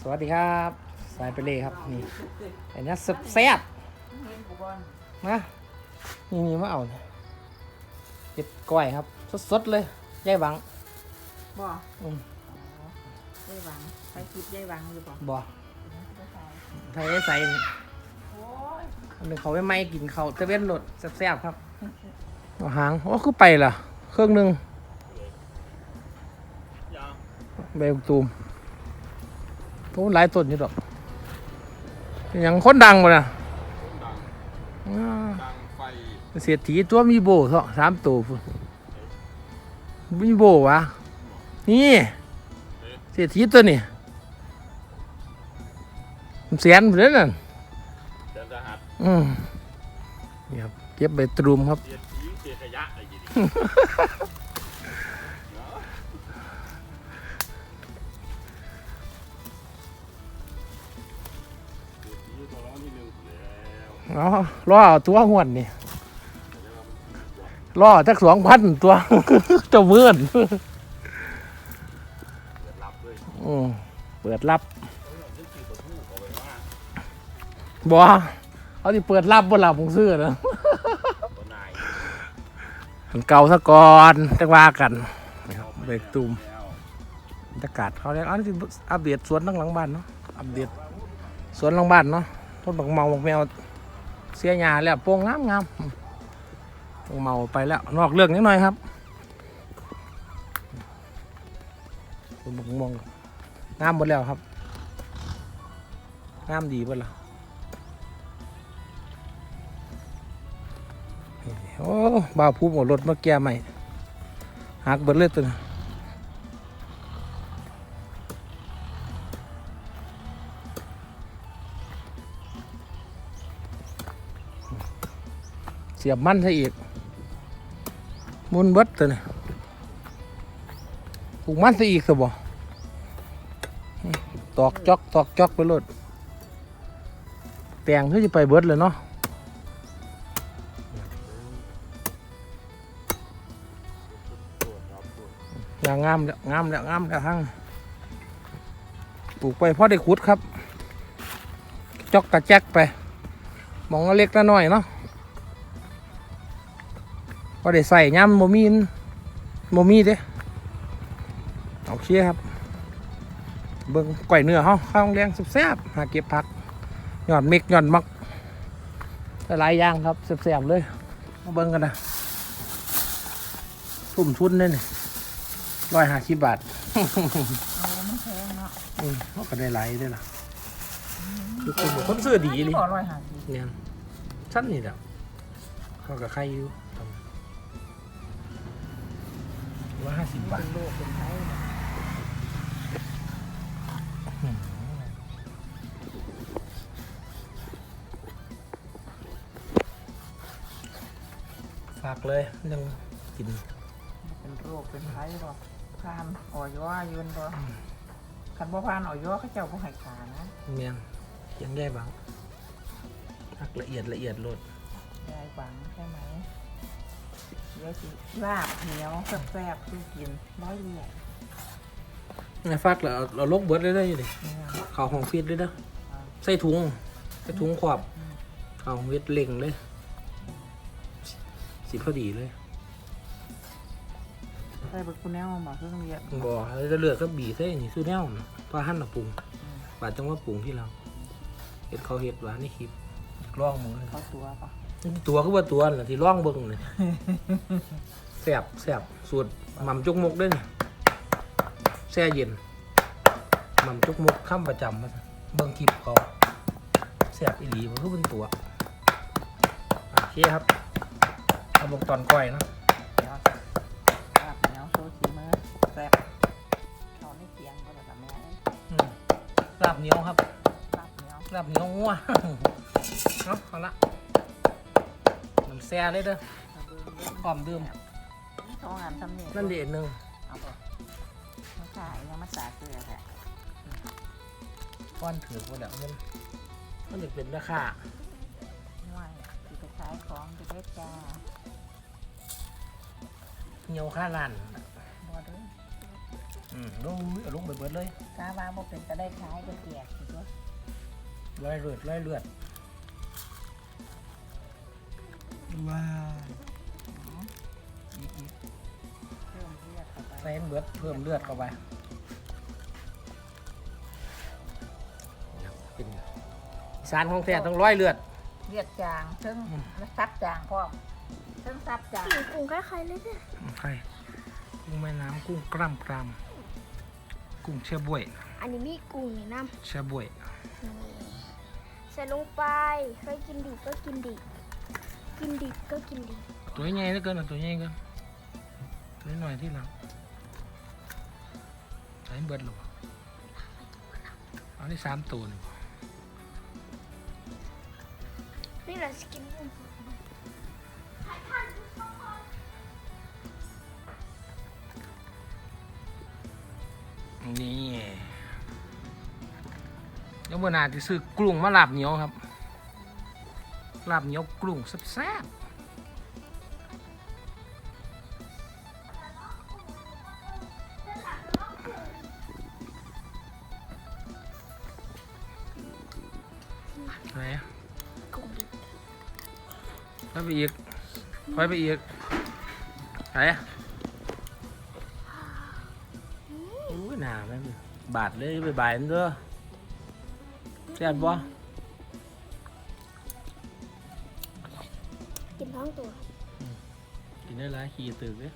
สวัสดีครับ สายไปเลยครับนี่ไอ้นี่แซ่บๆนะนี่นี่มาเอาเนี่ยเก็ดก้อยครับ สดๆเลยยายหวังบ่อืมยายหวังใช้คลิปยายหวังอยู่บ่บ่บ่ใส่ไทยได้ใส่นี่โอ้ยอันหนึงเขาไม่ไม่กินเขาวตะเวนรดแซ่บๆครับเอาหางโอ้คือไปล่ะ เครื่องหนึงใบบุกตูมโอ้หลายต้นอยู่ดอกเป็นหยังคนดังบ่น่ะดังอ่าดังไฟเศรษฐีตัวมีโบเถาะสามตัวพุ่นมีโบวะนี่เศรษฐีตัวนี่มันแสนพุ่นเลยนั่นเดินทหารอืมนี่ครับเก็บใบตรุมครับเสียทีเสียขยะอะไรอย่างนี้ อนที่หนึ่งแล้อล่อเอาตัวหวนนี่ล่อจักสองพันตัวจ้าเมื่อนเดือดรับด้วยอืมเปิดรับเออซึ่งคือตัวผู้เอาเอาที่เปิดรับบ่หลับผมซื้อนะตัวนเก่าซะก่อนจังว่ากันนะครับเบรกตูมแล้วบรรยากาศเขาเรียกอันนี้อัปเดตสวนทั้งหลังบ้านเนาะอัปเดต สวนหลังบ้านเนาะต้นบักเมาบักแมวเสียหญ้าแล้วโป่งงามงามบักเมาไปแล้วนอกเรื่องนิดหน่อยครับต้นบักม่วงงามหมดแล้วครับงามดีหมดแล้วโอ้บ่าวภูมิเอารถเมาแก้ใหม่หักเบิดเลยตัวนะ เสียบมั่นซะอีกมุนเบิดตัวนี่ผูกมั่นซะอีกสบ่ตอกจอกตอกจอกไปรถแต่งคือจะไปเบิดเลยเนาะอย่างงามแล้วงามแล้วงามแล้วทั้งปลูกไปเพราะได้ขุดครับ จอกกระแจกไป มองเล็กละน้อยเนาะ พอได้ใส่ย่ำโมมีนโมมีเด้โอเคครับ เบิ่งก่อยเนื้อเฮาข้าวแรงแซ่บๆหาเก็บผักหย่อนเม็กหย่อนมักหลายอย่างครับแซ่บๆเลยมาเบิ่งกันนะทุ่มทุนเลยนี่ร้อยห้าสิบบาทโอ้มันแพงเนาะอืมเขาก็ได้หลายได้อล่ะคือคนบอกคนซื้อดีเลยบ่ร้อยห้าสิบเนี่ยชั้นนี่แหละเขากับใครอยู่ ว่าห้าสิบบาทเป็นโลกเป็นไทยเนี่ยฝากเลยยังกิน เป็นโรคเป็นไทยบ่พานอ่อยอยืนบ่คันบ่พานอ่อยอเขาเจ้าบ่ให้ขานะเมียนยังแย่บ้างหักละเอียดละเอียดโลดยายหวังใช่ไหม เดี๋ยวสิลาบเหนียวแซ่บๆคือกินร้อยเดียวไอ้ฝากเราเราลกเบิดได้ได้อยู่ดิเนี่ยเขาของฟิตเลยเด้อใส่ถุงใส่ถุงขวบเขาของฟิตเล่งเลย สิพอดีเลยใส่เบักคุณแนวมาเครื่องเรียนบ่แล้วจะเลือกก็บีใส่นี่สู้แนวน่ะปลาหั่นน่ะปรุงบาดจังว่าปรุงที่เราเห็ดเขาเห็ดหวานในคลิปลองมือเขาตัวปะ ตัวก็ว่าตัวน่ะที่ร่องเบิ่งเลยแซ่บแซ่บสูตรหม่ำจุกมกเด้วยแช่เย็นหม่ำจุกมกข้ามประจำมาเบิ่งคลิปเขาแซ่บอีหลีมันคือเป็นตัวโอเคครับเอาลงตอนก้อยเนาะเดี๋ยวลาบเหนียวโซชีมือแซ่บเขาในเตียงก็ได้ละแม่เอ้ยอืมลาบเหนียวครับลาบเหนียวลาบเหนียวงัวเนาะเอาละน้ำ แซ่เลยเด้อเอาเบิ่งเบิ่งพร้อมดื่มสองอันทำนี่นั่นเด็ดหนึ่งเอาไปมาขายยังมาสาเกลือแหละก้อนถือว่าเดี๋ยวมันมันจะเป็นราคาห่วยสิไปขายของจะได้จ้าเหนียวค่าลานบ่เด้ออืมลงเอาลงไปเบิดเลยกาว่าบ่เป็นจะได้ขายก็แจกสิตัวไล่เลือดไล่เลือด ว้าวอีกอีกเพิ่มเลือดเข้าไปใส่ให้เบิดเพิ่มเลือดเข้าไปเป็นไงอีสารของแท้ต้องร้อยเลือด เลือดจางซึ่งซับจางพร้อมซึ่งซับจางกลิ่นกุ้งคล้ายๆเลยเนี่ยใช่กุ้งแม่น้ำกุ้งกล้ามกรามกุ้งเชื่อบ้วยอันนี้มีกุ้งนี่น้เชื่อบ้วยำนี่ใส่ลงไป เคยกินดิบก็กินดิบ กินดิบก็กินดิบตัวใหญ่เหลือเกินอะตัวใหญ่เกินตัวน้อยที่หลังใส่เบิดหรอวะเอาได้สามตัวนี่นี่แหละสกินกุ้งนี่เดี๋ยวเมื่อนาจะซื้อกลุ่งมาหลาบเหนียวครับ ลาบเหนียวกลุ่งแซ่บๆไหนกุ้งดิบไปอีกไปไปอีกไหนอุ้ยหนาแม่บาดเลยไปบายมันเด้อแซ่บบ่ ขี้ตึกเลย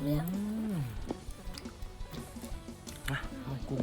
อืมอะเอากุ้ง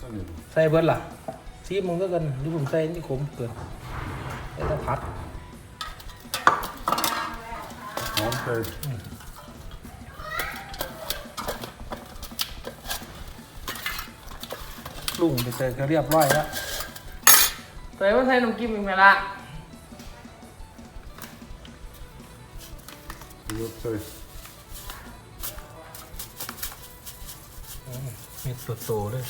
ก็หนึ่งใส่เบิดล่ะซีมึงก็กันดูผมใส่นี่ขมเกินใส่แตะพัดหอมเคยลุงไปใส่ก็เรียบร้อยแล้ว ใส่ว่าใส่น้ำจิ้มอีกไหมล่ะยกเคยเม็ดโตๆเลย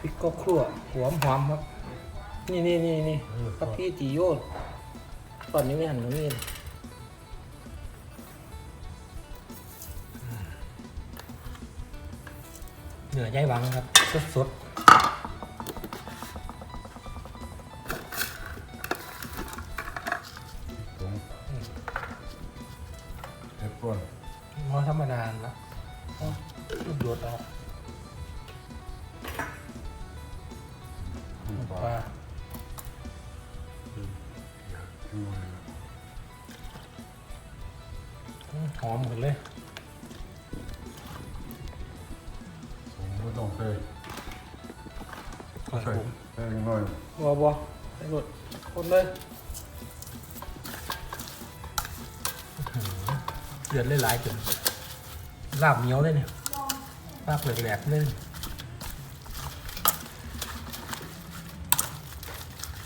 พริกก็ครัวหอมหอมครับ นี่นี่นี่นี่พักพี่จีโยนตอนนี้ไม่หันตรงนี้เลยเหนือใยหวังครับ สดผ เห็ดป่นมันธรรมดาละโดดออก เดือดเลยหลายจนลาบเหนียวเลยเนี่ยลาบแหลกๆเลย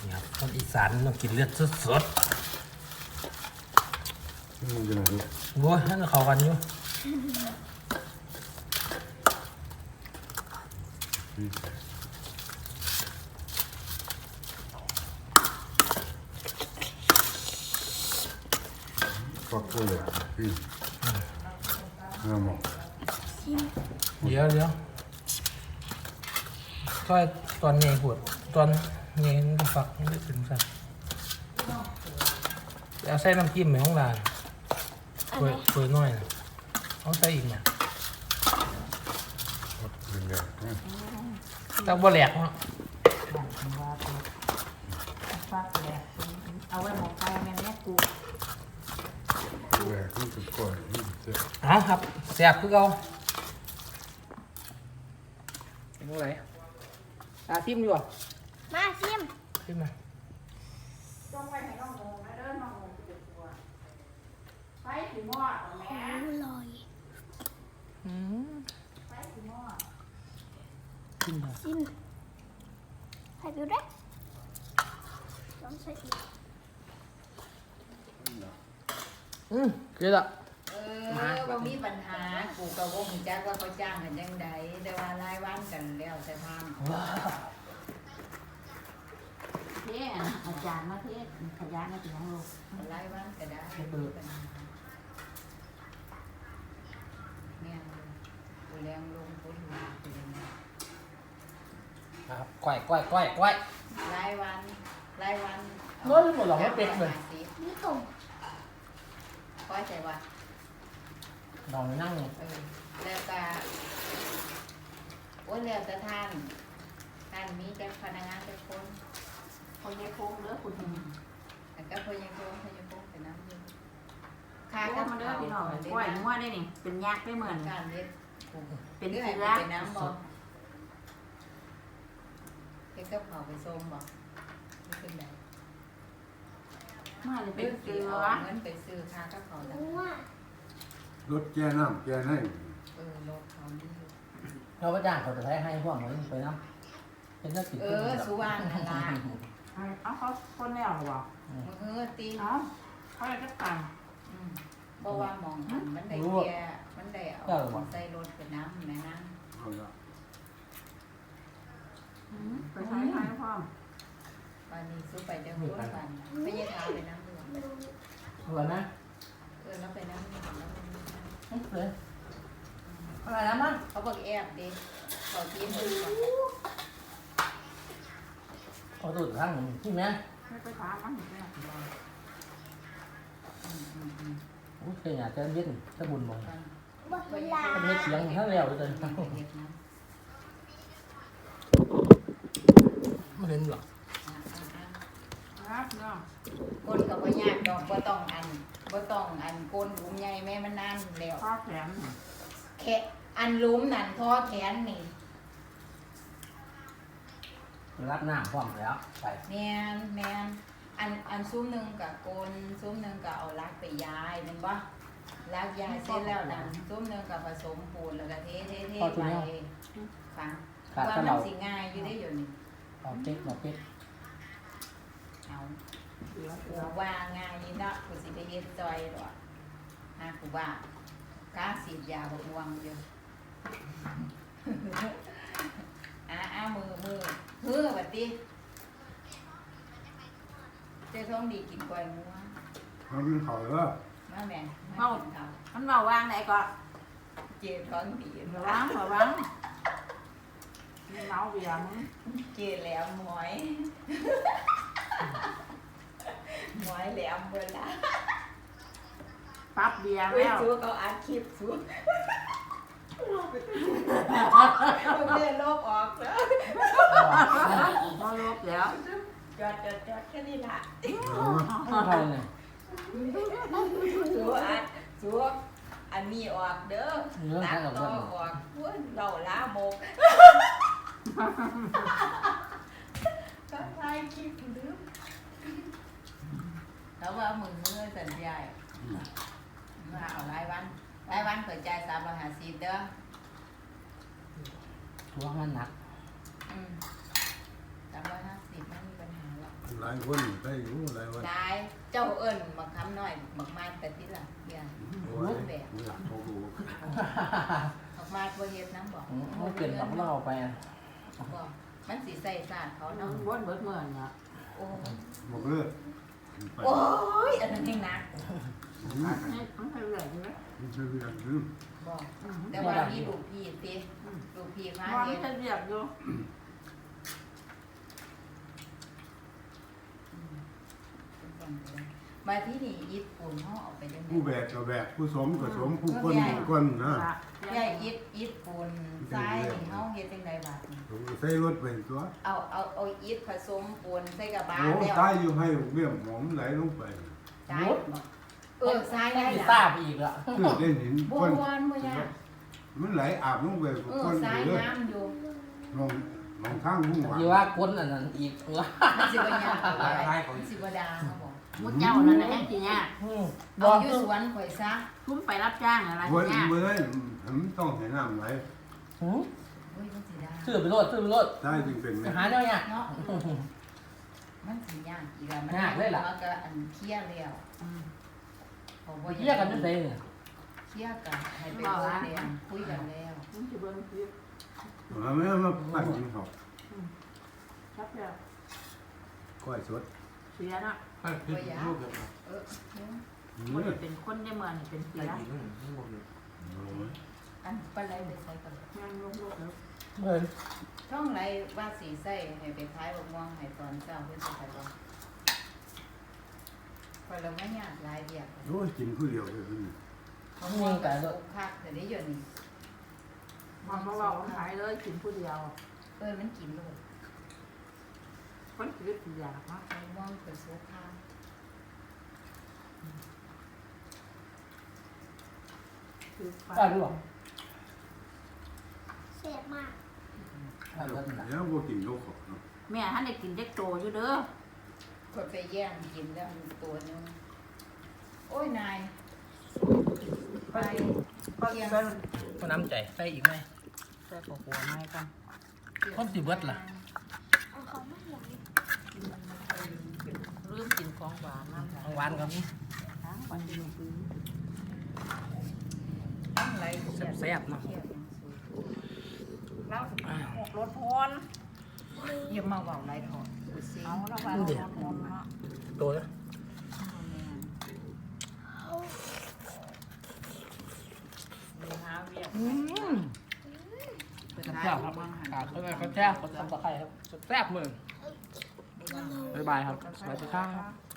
นี่ครับคนอีสานต้องกินเลือดสดมันจะไหนลูกๆบัวให้มันเข้ากันอยู่ พี่ ฟักก็เลยพี่น้ำหมกชิมเดี๋ยวเดี๋ยวซอยตอนใหญ่ปวดตอนใหญ่มันฝักมันไม่ถึงสั่นเอาใส่น้ำจิ้มในห้องร้านอันถ้วไหนยถ้วยน้อยนะเอาใส่อีกนะเป็นแบบนี้แต่บ่แหลกเนาะ แบบนี้จะก่อยนี่จะ เอาครับแซ่บคือเก่าเป็นตรงไหนอาทิมอยู่อะมาชิมทิมมาจงไว้ให้น้องโมนะเด้อน้องโมจะเป็นตัวไปถึงหม้อเอาแม่อร่อยอืมไปถึงหม้อทิมมา ชิมให้บิวได้ต้องใส่อีก อืมเกิดละ เออบ่มีปัญหากูก็บ่รู้จักว่าเขาจ้างกันจังใดแต่ว่ารายวันกันแล้วแต่ทางว้าวดเทศอาจารย์มาเทศขยันนะพี่น้องลูกไล่บ้านก็ได้เนี่ยกูแรงลงกูถูกกูยังครับก้อยก้อยก้อยก้อย รายวันรายวันเฮ้ยหมดหรอกไม่เป็นเลย นี่ตุ่มก้ อยใจว่านอนนั่งเออแล้วก็โอ้แล้วแต่ท่านท่านมีแต่พนักงานแต่คนคนยายโค้งเด้อคุณแต่ก็พยังโกงพยังโกงเป็นน้ำอยู่ข้าค่าก็ก็มามาเด้เด้ออพี่พี่น้น้อองงกล้วยงัวได้นี่เป็นยักษ์ได้เหมือนการเล็ดเป็นเสืเสืออเป็นน้ำบ่เฮ็ดกับเขาวไปส้มบ่ไม่เป็นไรเมื่อจะเป็เป็นนเสืเสืออเงินไปซื้อค่ากับเขาแล้วงัวรถแก้น้ำแก้ให้เออรถเขานี่อยู่เราไปจ้างเขาจะให้ให้พวกมันไปนะเป็นนักกิจเออสุวรรณนั่นล่ะเอาเขาคนแล้วหรอมันคือตีเอาเขาจะตังอืมบ่ว่าหมองอันมันได้แก่มันได้เอาของใส่รถไปน้ำนะนะเอาละไปใช้ให้พ่อม วันนี้ซื้อไปเดี๋ยวรู้กันไปยายทาไปน้ำดื่มเหรอนะเออแล้วไปน้ำดื่มแล้วมันเลยอะไรนะมันเขาบอกแอบดิเขาทีมดูก่อนเอาตูดข้างที่แม่ไม่ไปถามมันอีกแล้วอืมอืมอืมโอเคอยากจะเย็นจะบุญมองก่อนหมดเวลามันไม่เสียงทั้งแล้วเลยเด็กนะไม่เห็นหรออะอะอะ ครับเนาะก้นก็บ่ยากดอกบ่ต้องอันบ่ต้องอันก้นหลุมใหญ่แม่มันนานแล้วข้อแขนแค่อันหลุมนั่นท่อแขนนี่รับหน้าพร้อมแล้วไปแม่นแม่นอันอันซุ้มหนึงกับโกนซุ้มหนึงก็เอาลักไปยายแม่นบ่ลักยายเสร็จแล้วนั่นซุ้มหนึงก็ผสมปูนแล้วก็เทเทเทไปฟังขาดว่าก็มัเรานสิง่ายอยู่ได้อยู่นี่เอาเป๊กเอาเป๊ก เอาเสือเสืกูอว่าง่ายนี่เนาะกูสิไปเฮ็ดซอยดอกหากูว่าก้าสีดยาบกวงอยู่อ่าอ่ามือมือมือบัดนี้เจ้าท้องดีกินกล้วยงัวมันเป็นเขาแล้วมาแม่มากินข้าวมันเบาวางไหนก็เจท้องดีระวังระวังเมาเบียร์มึงเจแหลมหมอย หมอยแหลมเบิ่ละปั๊บเบียร์เว้ยแล้ว สู้เขาอัดคลิปสู้เพื่อนโลกออกแล้วพอลบแล้วจอดจอดจอดแค่นี้ละข้าวไทยเนี่ยสู้อัดสู้อันนี้ออกเด้อเนื้อตัข้าดวกับต่อเพื่อนออกเว้ยเราล้าโมกก็ทายคลิปลืม แล้วว่ามึงเมื่อสัญญามาเอารายวันรายวันเปิดใจสามร้อยห้าสิบเด้อตัวมันหนักอืมสามร้อยห้าสิบไม่มีปัญหาหรอกหลายคนไปอยู่หลายวันได้เจ้าเอิญบักคำน้อยบักมาแต่ที่หลังเดียวโอ้ยเนี่ยเขาดูบักมาตัวเฮ็ดน้ำบอกไม่เกินกับเราเอาไปบอกมันสีใส่สาดเขาเนาะวนเบิดเมื่อเนี่ยโอ้บอกเลิกไป โอ้ยอันนั้นเองนะให้มันให้เหลือใช่ไหมมันใช่เรื่องนึงบอกแต่ว่ามีลูกพี่ติลูกพี่มามันเฮ็ดให้เบียร์อยู่มาที่นี่ญี่ปุ่นเขาเอาไปยังไงผู้แบกก็แบกผู้สมก็สมผู้คนก็คนนะ ใหญ่ญี่ญี่ปุ่นทรายนี่เขาเฮ็ดจังไดบัดนี้ผมก็ใส่รถเป็นตัว เอาเอาเอาอิฐผสมปูนใส่กับบาโอ้แล้วตายอยู่ให้เรี่ยมหมอมไหลลงไปทรายเออทรายได้มีล่ะทราบอีกละคือได้เห็นบ่คนวอนบ่ยากมันไหลอาบลงไปเออคนทรายเลยน้ำอยู่ลองลองข้างหุ้งหวาน ที่ว่าก้นอันนั้นอีกละมันสิบ่ยากอะไรมันสิบ่ดาเขาบอก มุดเจ้านั่นแหละแห่งที่เนี่ยบอเอากอยู่สวนข่อยซะคุ้มไปรับจ้างอะไรวันเนี่ยเมื่อผมต้องให้น้ำไหลอุ้ยมันสิดาซื้อไปรถซื้อไปรถตายจึงเป็นจะหาเนาเนี่ย เนาะมันสิยากอีกแล้วมันยากเลยล่ะ มันก็อันเคลียร์แล้วอืมเพราะไปว่าเที่ยวกันไม่ได้เนี่ยเคลียร์กันให้ไปเบิ่งแล้วคุยกันแล้วมันจะเบิ่งคลิปมาไม่มาปั่นเขาครับเดียวก้อยสด เสียเนาะให้พี่ลูกเดี๋ยวมาเออเนี่ยบ่นี่ได้เป็นคนได้เมืองนี่เป็นเสีได้ยยินทั้งหมดเลยอันปลาไหลไปใส่กันงานลูกๆแล้วเฮ้ยช่องไหลว่าสีใส่ให้ไปท้ายบกม่วงให้ตอนเช้าเพื่อนจะไปบ่พอเราไม่อยากลายเบียกโอ้ยกินผู้เดียวเลยนี่มะม่วงกับสุกคักแต่ได้ยนนี่มันมาบอกว่าขายเลยกินผู้เดียว เออมันกินเลย คนชีวิตอยากเนาะมะม่วงกับสุกคักคือไปได้หรือเปล่าเสียบมากได้แล้วนะแล้วก็กินลูกเขาเนาะแม่ท่านได้กินเด็กโตอยู่เด้อคนไปแย่งกินแล้วตัวนึงโอ้ยนายไปก็ยังเป็นก็น้ำใจใส่อีกไหมใส่หัวไม้กันคนสิเบิดล่ะ เอาเขาไม่หลัง ลืมกิน ของหวานนั่นแหละของหวานครับนี่ทั้งวันกินซื้อต้องไหลแซ่บๆเนาะแล้วหกรถพนอย่ามาเว่าไรถอดดูสิเอาแล้ววันรถพนเนาะตัวนะมีหาเวียกอืมเป็นแซ่หาบครับบ้างหันขาดเท่าไหร่ก็แซ่บคนทำตะไคร้ครับแซ่บมือบ๊ายบายครับสวัสดีครับ